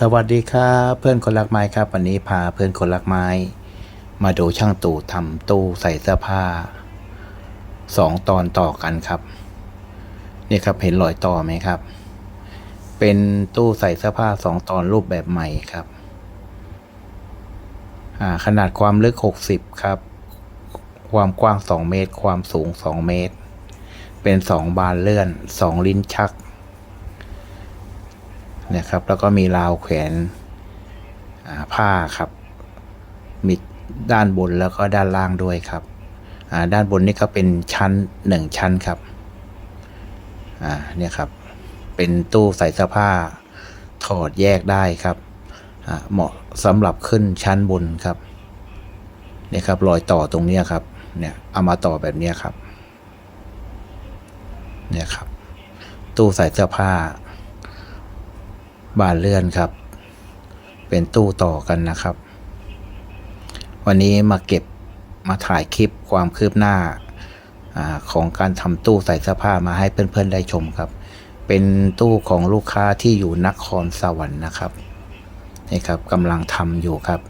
สวัสดีครับเพื่อนคนรักไม้ครับ วันนี้พาเพื่อนคนรักไม้ มาดูช่างตู่ทำตู้ใส่เสื้อผ้าสองตอนต่อกันครับ นี่ครับเห็นรอยต่อไหมครับ เป็นตู้ใส่เสื้อผ้าสองตอนรูปแบบใหม่ครับขนาดความลึก60ครับ ความกว้าง2เมตร ความสูง2เมตร เป็นสองบานเลื่อน2ลิ้นชัก นะครับ แล้วก็มีราวแขวนผ้าครับ มีด้านบนแล้วก็ด้านล่างด้วยครับ ด้านบนนี่ก็เป็นชั้นหนึ่งชั้นครับเนี่ยครับ เป็นตู้ใส่เสื้อผ้าถอดแยกได้ครับเหมาะสำหรับขึ้นชั้นบนครับเนี่ยครับรอยต่อตรงนี้ครับ เนี่ยเอามาต่อแบบนี้ครับ เนี่ยครับ ตู้ใส่เสื้อผ้า บานเลื่อนครับ เป็นตู้ต่อกันนะครับ วันนี้มาเก็บมาถ่ายคลิปความคืบหน้าอของการทำตู้ใส่เสื้อผ้ามาให้เพื่อนๆได้ชมครับ เป็นตู้ของลูกค้าที่อยู่นครสวรรค์นะครับนี่ครับกำลังทำอยู่ครับ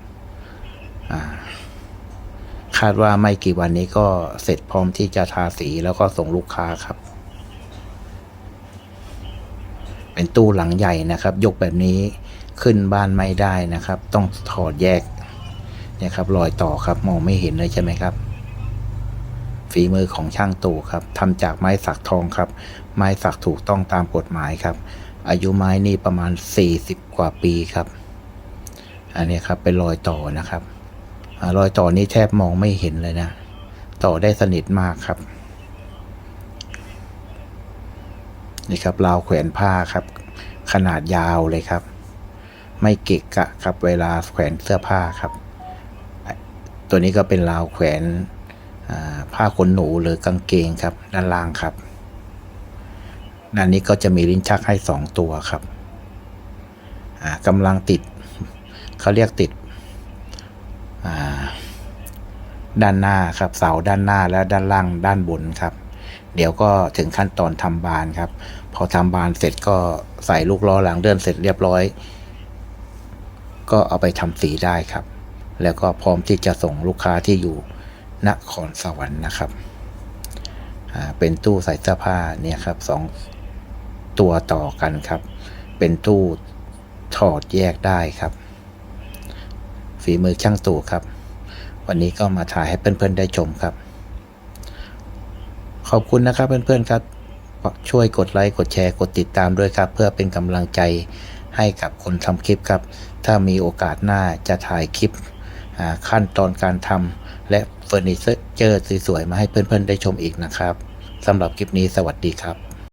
คาดว่าไม่กี่วันนี้ก็เสร็จพร้อมที่จะทาสีแล้วก็ส่งลูกค้าครับ เป็นตู้หลังใหญ่นะครับ ยกแบบนี้ขึ้นบ้านไม่ได้นะครับ ต้องถอดแยกเนี่ยครับรอยต่อครับมองไม่เห็นเลยใช่ไหมครับ ฝีมือของช่างตู่ครับทำจากไม้สักทองครับ ไม้สักถูกต้องตามกฎหมายครับ อายุไม้นี่ประมาณ 40 กว่าปีครับ อันนี้ครับเป็นรอยต่อนะครับอรอยต่อนี้แทบมองไม่เห็นเลยนะ ต่อได้สนิทมากครับ นี่ครับราวแขวนผ้าครับ ขนาดยาวเลยครับ ไม่เกะกะครับเวลาแขวนเสื้อผ้าครับ ตัวนี้ก็เป็นราวแขวนผ้าขนหนูหรือกางเกงครับ ด้านล่างครับด้านนี้ก็จะมีลิ้นชักให้สองตัวครับอ่ากำลังติดเขาเรียกติดด้านหน้าครับเสาด้านหน้าและด้านล่างด้านบนครับ เดี๋ยวก็ถึงขั้นตอนทำบานครับ พอทำบานเสร็จก็ใส่ลูกล้อหลังเดินเสร็จเรียบร้อย ก็เอาไปทำสีได้ครับ แล้วก็พร้อมที่จะส่งลูกค้าที่อยู่นครสวรรค์นะครับเป็นตู้ใส่เสื้อผ้าเนี่ยครับสองตัวต่อกันครับ เป็นตู้ถอดแยกได้ครับ ฝีมือช่างตู่ครับ วันนี้ก็มาถ่ายให้เพื่อนๆได้ชมครับ อบคุณนะครับเพื่อนๆครับ ช่วยกดไลค์กดแชร์กดติดตามด้วยครับ เพื่อเป็นกำลังใจให้กับคนทำคลิปครับ ถ้ามีโอกาสหน้าจะถ่ายคลิปขั้นตอนการทำและเฟอร์นิเจอร์สวยๆมาให้เพื่อนๆได้ชมอีกนะครับสำหรับคลิปนี้สวัสดีครับ